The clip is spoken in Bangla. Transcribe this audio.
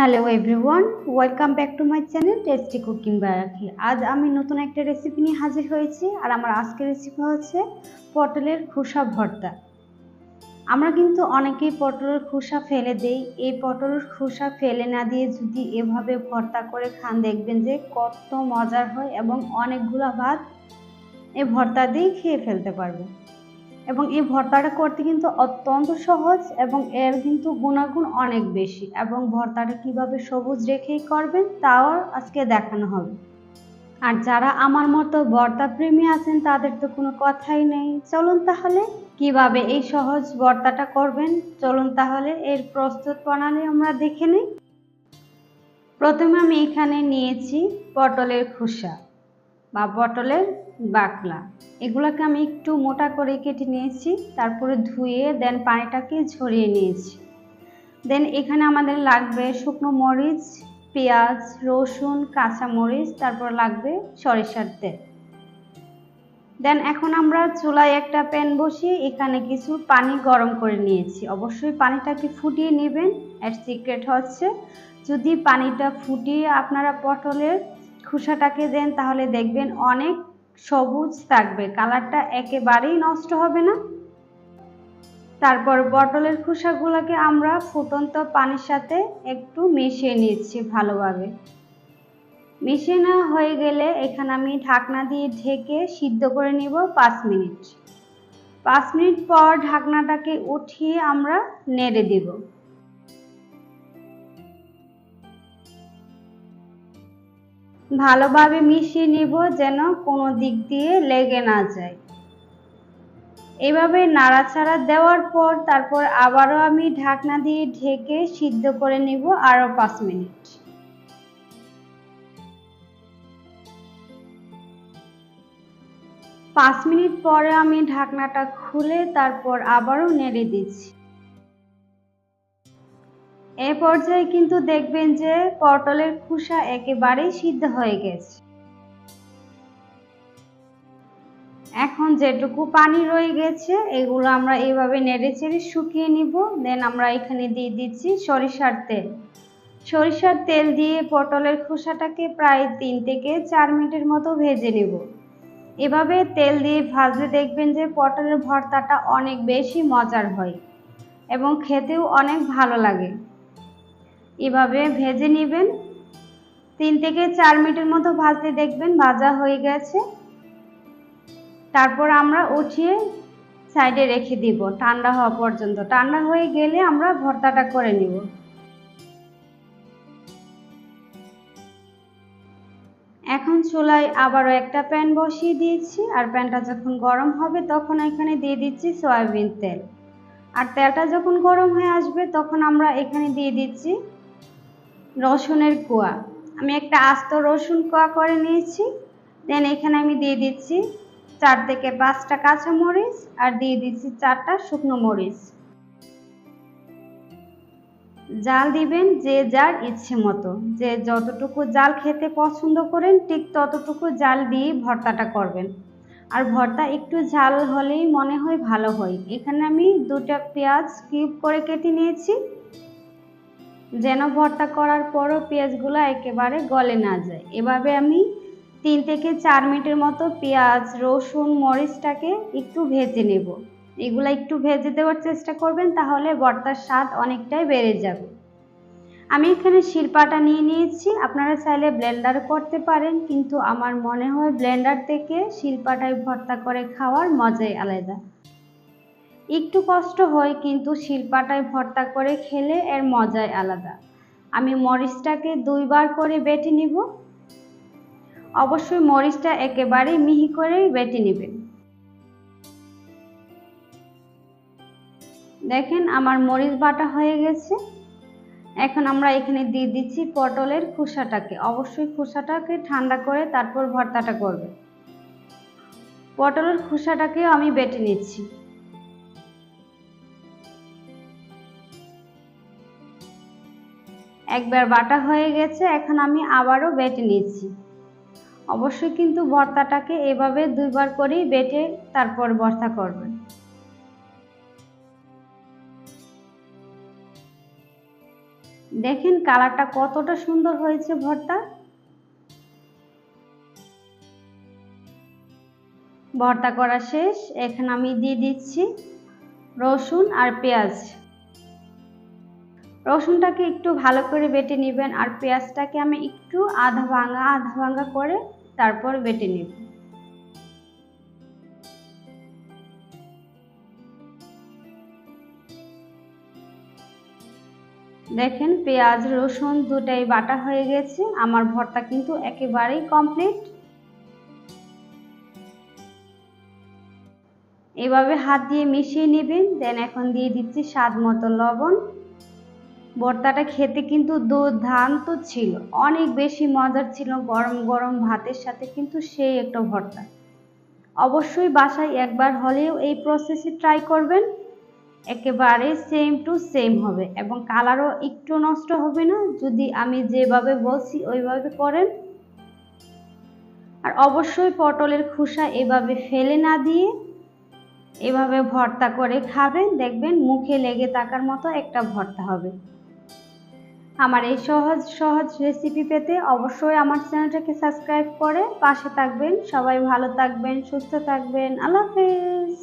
Hello everyone welcome back to my channel tasty cooking Akhi আজ আমি নতুন একটা রেসিপি নিয়ে হাজির হয়েছি, আর আমার আজকের রেসিপি হচ্ছে পটলের খোসা ভর্তা। আমরা কিন্তু অনেকেই পটলের খোসা ফেলে দেই। এই পটলের খোসা ফেলে না দিয়ে যদি এভাবে ভর্তা করে খান, দেখবেন যে কত মজার হয় এবং অনেকগুলো ভাত এই ভর্তা দিয়েই খেয়ে ফেলতে পারবে এবং এই ভর্তাটা করতে কিন্তু অত্যন্ত সহজ এবং এর কিন্তু গুণাগুণ অনেক বেশি। এবং ভর্তাটা কীভাবে সবুজ রেখেই করবেন, তাও আজকে দেখানো হবে। আর যারা আমার মতো ভর্তা প্রেমী আছেন, তাদের তো কোনো কথাই নেই। চলুন তাহলে কীভাবে এই সহজ ভর্তাটা করবেন? চলুন তাহলে এর প্রস্তুত প্রণালী আমরা দেখে নিই। প্রথমে আমি এখানে নিয়েছি পটলের খোসা। বা পটলের বাকলা। এগুলোকে আমি একটু মোটা করে কেটে নিয়েছি, তারপরে ধুয়ে দেন পানিটাকে ঝরিয়ে নিয়েছি। দেন এখানে আমাদের লাগবে শুকনো মরিচ, পেঁয়াজ, রসুন কাঁচা মরিচ তারপর লাগবে সরিষার তেল। দেন এখন আমরা চুলায় একটা প্যান বসিয়ে এখানে কিছু পানি গরম করে নিয়েছি। অবশ্যই পানিটাকে ফুটিয়ে নেবেন, এর সিক্রেট হচ্ছে যদি পানিটা ফুটিয়ে আপনারা পটলের খোসাটাকে দেন, তাহলে দেখবেন অনেক সবুজ থাকবে। কালারটা একেবারেই নষ্ট হবে না। তারপর পটলের খোসাগুলোকে আমরা ফুটন্ত পানির সাথে একটু মিশিয়ে নিচ্ছি ভালোভাবে। মিশিয়ে নেওয়া হয়ে গেলে এখানে আমি ঢাকনা দিয়ে ঢেকে সিদ্ধ করে নিব পাঁচ মিনিট। পাঁচ মিনিট পর ঢাকনাটাকে উঠিয়ে আমরা নেড়ে দিব। ভালোভাবে মিশিয়ে নিব যেন কোনো দিক দিয়ে লেগে না যায়। এভাবে নাড়াচাড়া দেওয়ার পর তারপর আবারও আমি ঢাকনা দিয়ে ঢেকে সিদ্ধ করে নিব আরও পাঁচ মিনিট। পাঁচ মিনিট পরে আমি ঢাকনাটা খুলে তারপর আবারও নেড়ে দিচ্ছি। এ পর্যায়ে কিন্তু দেখবেন যে পটলের খোসা একেবারেই সিদ্ধ হয়ে গেছে। এখন যেটুকু পানি রয়ে গেছে, এগুলো আমরা এইভাবে নেড়ে চেড়ে শুকিয়ে নিব। দেন আমরা এখানে দিয়ে দিচ্ছি সরিষার তেল। সরিষার তেল দিয়ে পটলের খোসাটাকে প্রায় তিন থেকে চার মিনিটের মতো ভেজে নেব। এভাবে তেল দিয়ে ভাজলে দেখবেন যে পটলের ভর্তাটা অনেক বেশি মজার হয় এবং খেতেও অনেক ভালো লাগে। এভাবে ভেজে নেবেন। তিন থেকে চার মিনিটের মতো ভাজতে দেখবেন ভাজা হয়ে গেছে। তারপর আমরা উঠিয়ে সাইডে রেখে দিব, ঠান্ডা হওয়া পর্যন্ত। ঠান্ডা হয়ে গেলে আমরা ভর্তাটা করে নিব। এখন চুলায় আবারও একটা প্যান বসিয়ে দিয়েছি, আর প্যানটা যখন গরম হবে তখন এখানে দিয়ে দিচ্ছি সয়াবিন তেল। আর তেলটা যখন গরম হয়ে আসবে তখন আমরা এখানে দিয়ে দিচ্ছি রসুনের কোয়া। আমি একটা আস্ত রসুন কোয়া করে নিয়েছি। দেন এখানে আমি দিয়ে দিচ্ছি চার থেকে পাঁচটা কাঁচা মরিচ আর দিয়ে দিচ্ছি চারটা শুকনো মরিচ। জাল দিবেন যে যার ইচ্ছে মতো। যে যতটুকু জাল খেতে পছন্দ করেন, ঠিক ততটুকু জাল দিয়ে ভর্তাটা করবেন। আর ভর্তা একটু ঝাল হলেই মনে হয় ভালো হয়। এখানে আমি দুটা পেঁয়াজ কিউব করে কেটে নিয়েছি। যেন ভর্তা করার পরও পেঁয়াজগুলো একেবারে গলে না যায়। এভাবে আমি তিন থেকে চার মিনিটের মতো পেঁয়াজ, রসুন, মরিচটাকে একটু ভেজে নেব। এগুলো একটু ভেজে দেওয়ার চেষ্টা করবেন, তাহলে ভর্তার স্বাদ অনেকটাই বেড়ে যাবে। আমি এখানে শিল্পাটা নিয়ে নিয়েছি, আপনারা চাইলে ব্লেন্ডার করতে পারেন, কিন্তু আমার মনে হয় ব্লেন্ডার থেকে শিল্পাটায় ভর্তা করে খাওয়ার মজাই আলাদা। একটু কষ্ট হয়, কিন্তু শিল্পাটায় ভর্তা করে খেলে এর মজাই আলাদা। আমি মরিচটাকে দুইবার করে বেটে নিব। অবশ্যই মরিচটা একেবারে মিহি করে বেটে নেবেন দেখেন আমার মরিচ বাটা হয়ে গেছে। এখন আমরা এখানে দিয়ে দিচ্ছি পটলের খোসাটাকে। অবশ্যই খোসাটাকে ঠান্ডা করে তারপর ভর্তাটা করবে। পটলের খোসাটাকেও আমি বেটে নিচ্ছি। একবার বাটা হয়ে গেছে, এখন আমি আবারও বেটে নিচ্ছি। অবশ্যই কিন্তু ভর্তাটাকে এভাবে দুইবার করেই বেটে তারপর ভর্তা করবেন। দেখেন কালারটা কতটা সুন্দর হয়েছে ভর্তা। ভর্তা করা শেষ, এখানে আমি দিয়ে দিচ্ছি রসুন আর পেঁয়াজ। রসুনটাকে একটু ভালো করে বেটে নেবেন আর পেঁয়াজটাকে আমি একটু আধা ভাঙা আধা ভাঙা করে তারপর বেটে নেব। দেখেন পেঁয়াজ, রসুন দুটাই বাটা হয়ে গেছে। আমার ভর্তা কিন্তু একেবারেই কমপ্লিট। এভাবে হাত দিয়ে মিশিয়ে নেবেন, দেন এখন দিয়ে দিচ্ছি স্বাদ মতো লবণ। ভর্তাটা খেতে কিন্তু দুর্দান্ত ছিল। অনেক বেশি মজার ছিল গরম গরম ভাতের সাথে কিন্তু সেই একটা ভর্তা। অবশ্যই বাসায় একবার হলেও এই প্রসেসে ট্রাই করবেন। একেবারে সেম টু সেম হবে এবং কালারও একটু নষ্ট হবে না, যদি আমি যেভাবে বলছি ওইভাবে করেন। আর অবশ্যই পটলের খোসা এভাবে ফেলে না দিয়ে এভাবে ভর্তা করে খাবেন। দেখবেন মুখে লেগে থাকার মতো একটা ভর্তা হবে। আমার এই সহজ সহজ রেসিপি পেতে অবশ্যই আমার চ্যানেলটাকে সাবস্ক্রাইব করে পাশে থাকবেন। সবাই ভালো থাকবেন, সুস্থ থাকবেন। আল্লাহ হাফেজ।